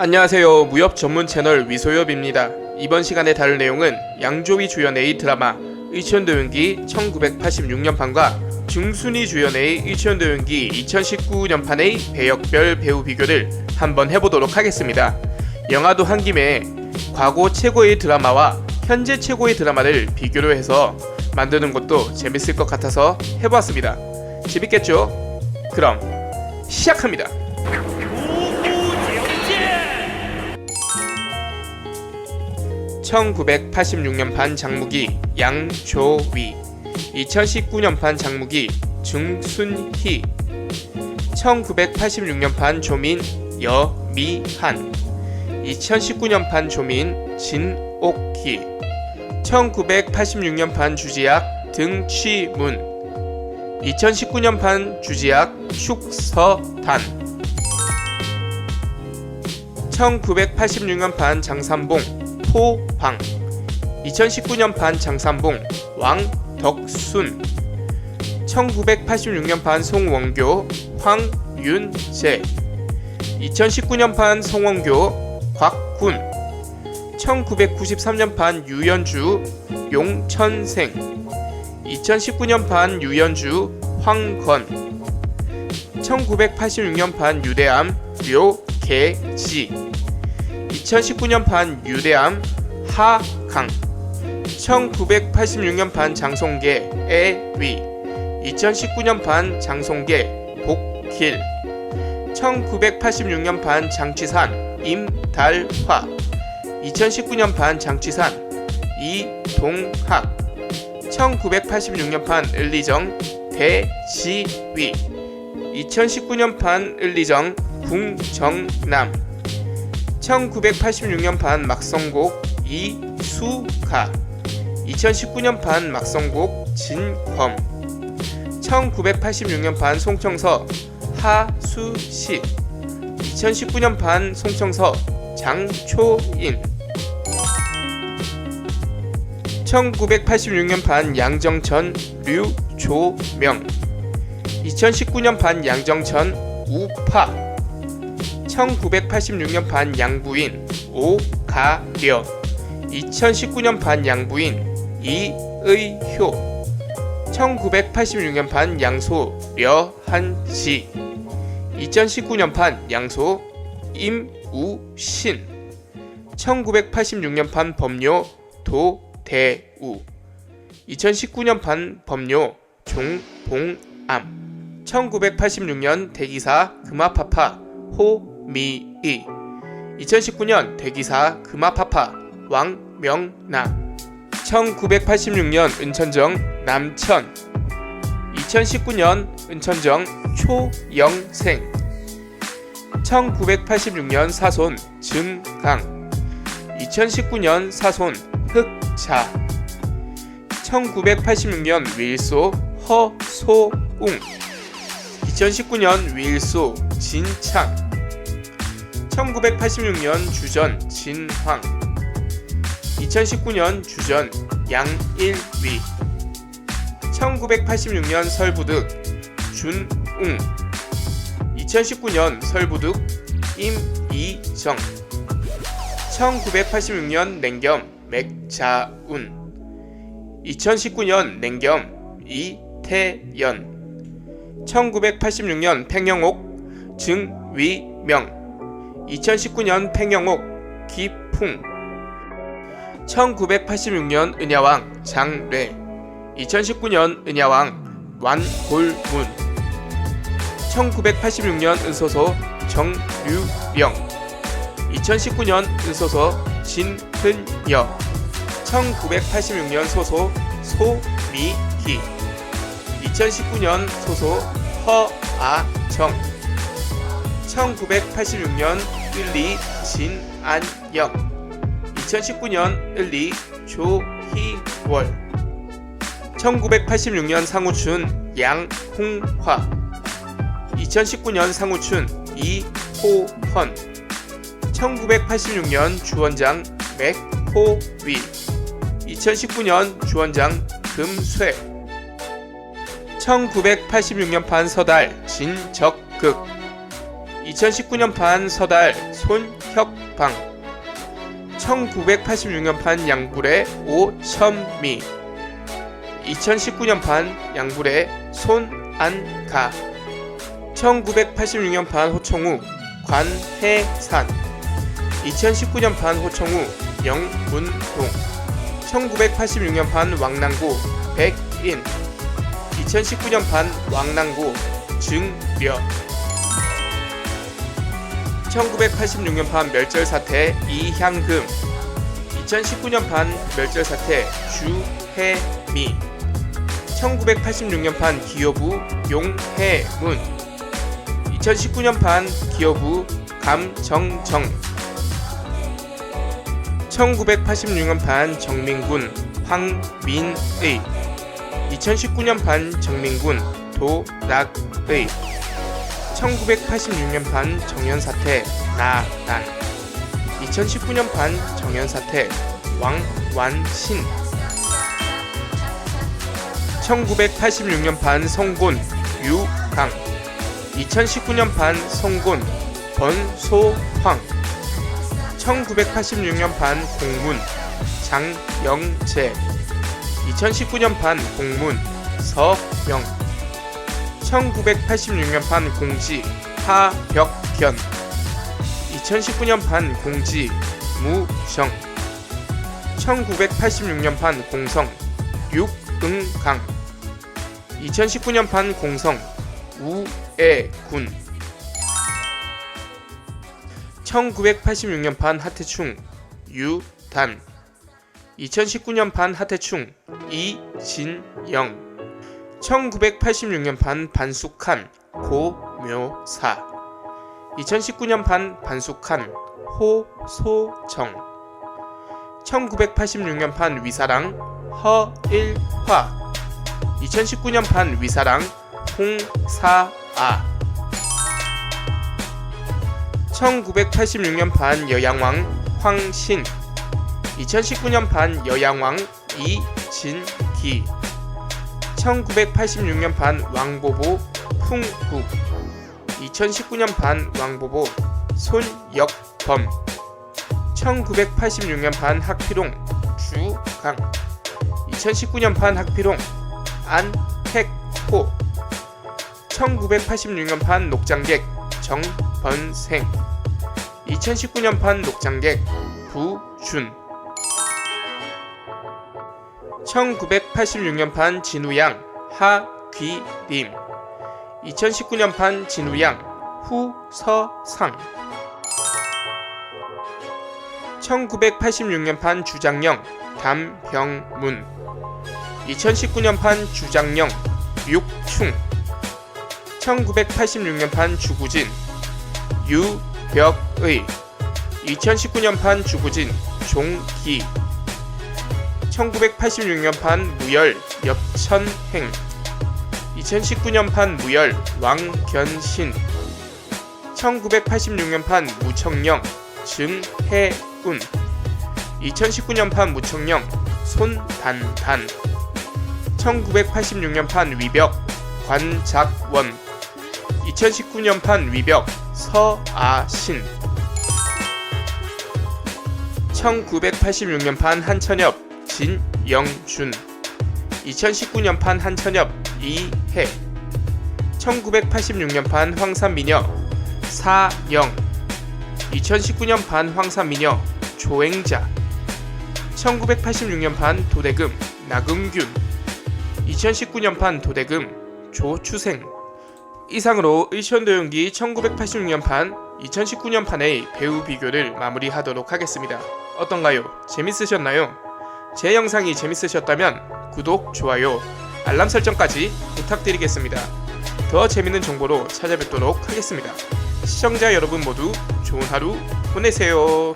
안녕하세요. 무협 전문 채널 위소엽입니다. 이번 시간에 다룰 내용은 양조위 주연의 드라마 의천도연기 1986년판과 중순이 주연의 의천도연기 2019년판의 배역별 배우 비교를 한번 해보도록 하겠습니다. 영화도 한 김에 과거 최고의 드라마와 현재 최고의 드라마를 비교로 해서 만드는 것도 재밌을 것 같아서 해보았습니다. 재밌겠죠? 그럼 시작합니다. 1986년판 장무기 양조위 2019년판 장무기 중순희 1986년판 조민 여미한 2019년판 조민 진옥희 1986년판 주지약 등취문 2019년판 주지약 축서단 1986년판 장삼봉 포방 2019년판 장삼봉 왕덕순. 1986년판 송원교 황윤재 2019년판 송원교 곽군 1993년판 유연주 용천생. 2019년판 유연주 황건. 1986년판 유대암 료개지 2019년판 유대암 하강 1986년판 장송계 애위 2019년판 장송계 복길 1986년판 장치산 임달화 2019년판 장치산 이동학 1986년판 을리정 대지위 2019년판 을리정 궁정남 1986년판 막성곡 이수가 2019년판 막성곡 진검 1986년판 송청서 하수식 2019년판 송청서 장초인. 1986년판 양정천 류조명 2019년판 양정천 우파 1986년판 양부인 오가려 2019년판 양부인 이의효 1986년판 양소 려한지 2019년판 양소 임우신 1986년판 법료 도대우 2019년판 법료 종봉암 1986년 대기사 금화파파 호 미이. 2019년 대기사 금화파파 왕명나. 1986년 은천정 남천. 2019년 은천정 초영생. 1986년 사손 증강. 2019년 사손 흑자. 1986년 윌소 허소웅. 2019년 윌소 진창 1986년 주전 진황. 2019년 주전 양일위. 1986년 설부득 준웅. 2019년 설부득 임이정. 1986년 냉겸 맥자운. 2019년 냉겸 이태연. 1986년 팽영옥 증위명 2019년 팽영옥 기풍. 1986년 은야왕 장례. 2019년 은야왕 완골문. 1986년 은소서 정류영 2019년 은소서 진흔여. 1986년 소소 소미기 2019년 소소 허아정 1986년 을리 진안영 2019년 을리 조희월 1986년 상우춘 양홍화 2019년 상우춘 이호헌 1986년 주원장 맥호위 2019년 주원장 금쇠 1986년판 서달 진적극 2019년판 서달 박혁방. 1986년판 양불의 오천미 2019년판 양불의 손안가. 1986년판 호청우 관해산. 2019년판 호청우 영문동. 1986년판 왕랑구 백인. 2019년판 왕랑구 증려 1986년 판 멸절 사태 이향금 2019년 판 멸절 사태 주혜미 1986년 판 기여부 용해문 2019년 판 기여부 감정정 1986년 판 정민군 황민의 2019년 판 정민군 도락의 1986년판 정연사태 나 난. 2019년판 정연사태 왕완신. 1986년판 성곤 유강. 2019년판 성곤 번소황. 1986년판 공문 장영재 2019년판 공문 서명 1986년판 공지 하벽견 2019년판 공지 무정. 1986년판 공성 육응강. 2019년판 공성 우애군. 1986년판 하태충 유단. 2019년판 하태충 이진영 1986년판 반숙한 고묘사 2019년판 반숙한 호소정 1986년판 위사랑 허일화 2019년판 위사랑 홍사아. 1986년판 여양왕 황신 2019년판 여양왕 이진기 1986년 반 왕보보 풍국 2019년 반 왕보보 손역범 1986년 반 학피롱 주강 2019년 반 학피롱 안택호 1986년 반 녹장객 정번생 2019년 반 녹장객 부준 1986년판 진우양 하귀림. 2019년판 진우양 후서상. 1986년판 주장영 담병문. 2019년판 주장영 육충. 1986년판 주구진 유벽의. 2019년판 주구진 종기 1986년판 무열 엽천행. 2019년판 무열 왕견신. 1986년판 무청령 증해운. 2019년판 무청령 손단단. 1986년판 위벽 관작원. 2019년판 위벽 서아신. 1986년판 한천엽 진영준 2019년판 한천엽 이해 1986년판 황산미녀 사영 2019년판 황산미녀 조행자 1986년판 도대금 나금균 2019년판 도대금 조추생 이상으로 의천도연기 1986년판 2019년판의 배우 비교를 마무리하도록 하겠습니다. 어떤가요? 재밌으셨나요? 제 영상이 재밌으셨다면 구독, 좋아요, 알람 설정까지 부탁드리겠습니다. 더 재밌는 정보로 찾아뵙도록 하겠습니다. 시청자 여러분 모두 좋은 하루 보내세요.